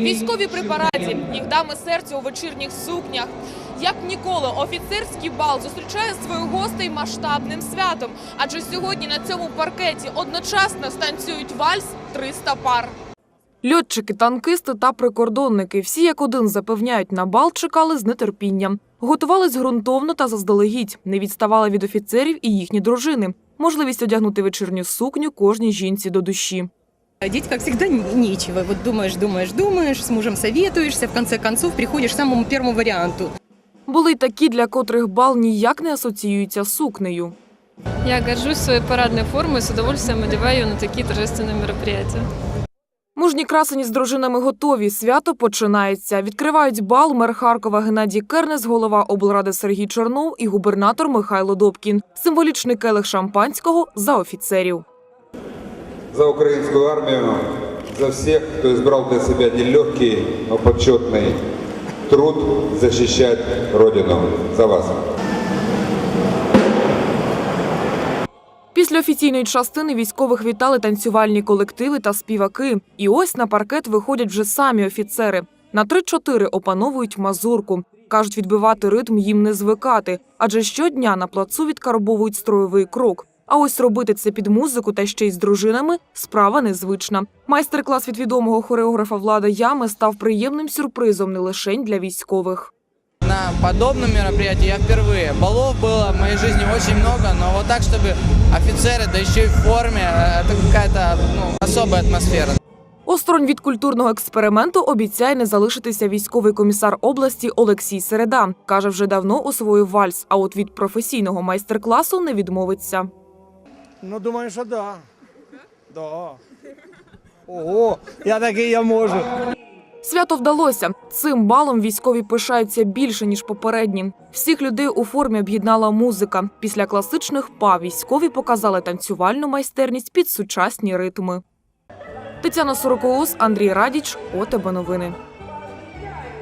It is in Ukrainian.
Військові при параді, їх дами серця у вечірніх сукнях. Як ніколи, офіцерський бал зустрічає своїх гостей масштабним святом. Адже сьогодні на цьому паркеті одночасно станцюють вальс 300 пар. Льотчики, танкисти та прикордонники всі як один запевняють, на бал чекали з нетерпінням. Готувались ґрунтовно та заздалегідь, не відставали від офіцерів і їхні дружини. Можливість одягнути вечірню сукню кожній жінці до душі. Одеть, как всегда, нечего. Вот думаешь, думаешь, думаешь, с мужем советуешься, в конце концов приходишь к самому первому варианту. Були й такі, для котрих бал ніяк не асоціюється з сукнею. Я горжусь своей парадной формой и с удовольствием одеваю ее на такие торжественные мероприятия. Мужні красені з дружинами готові. Свято починається. Відкривають бал мер Харкова Геннадій Кернес, голова облради Сергій Чорнов і губернатор Михайло Добкін. Символічний келих шампанського за офіцерів. За украинскую армию, за всех, кто избрал для себя нелегкий, но почетный труд защищать Родину. За вас. Після офіційної частини військових вітали танцювальні колективи та співаки. І ось на паркет виходять вже самі офіцери. На 3-4 опановують мазурку. Кажуть, відбивати ритм їм не звикати, адже щодня на плацу відкарбовують строєвий крок. А ось робити це під музику та ще й з дружинами справа незвична. Майстер-клас від відомого хореографа Влада Ями став приємним сюрпризом не лише для військових. На подобном мероприятии я впервые. Балов было в моей жизни очень много, но вот так, чтобы офицеры, да еще и в форме, э, это какая-то ну, особая атмосфера. Осторонь від культурного експерименту обіцяє не залишитися військовий комісар області Олексій Середа. Каже, вже давно освоїв вальс, а от від професійного майстер-класу не відмовиться. Ну, думаю, що да. Да. Ого, я такий я можу. Свято вдалося. Цим балом військові пишаються більше ніж попередні. Всіх людей у формі об'єднала музика. Після класичних па військові показали танцювальну майстерність під сучасні ритми. Тетяна Сорокоус, Андрій Радіч, ОТБ новини.